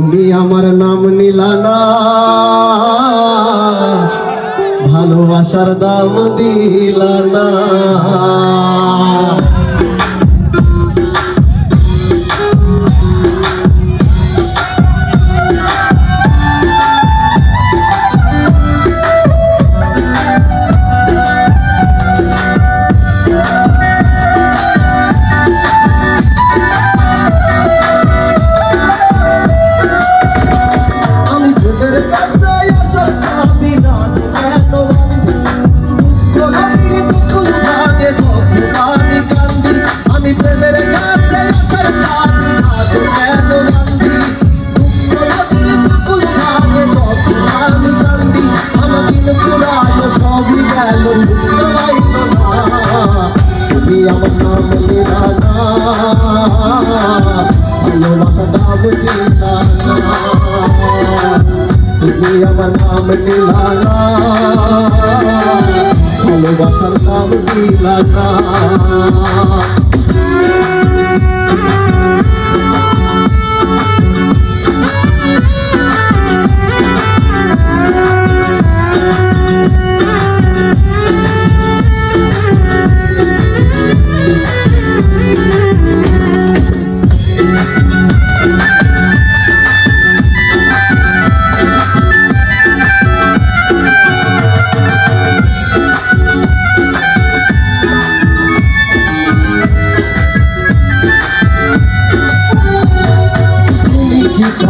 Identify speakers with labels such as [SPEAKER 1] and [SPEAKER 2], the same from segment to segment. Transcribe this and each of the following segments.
[SPEAKER 1] তুমি আমার নাম নিলানা ভালোবাসার দাম দিলানা নাম শুনতে পাইব না তুমি আমার নাম লীলা ভালোবাসা নাম লীলা তুমি আমার নাম লীলা ভালোবাসার নাম লীলা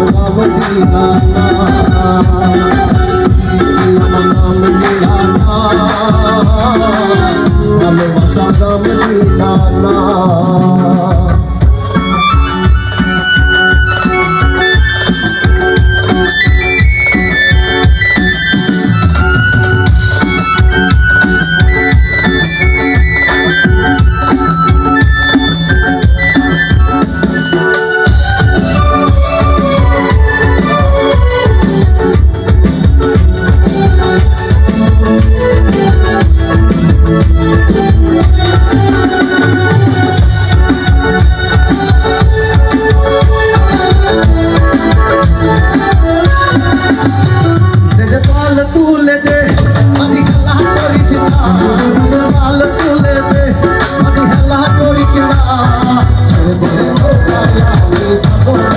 [SPEAKER 1] আমার নাম নিরানা আমি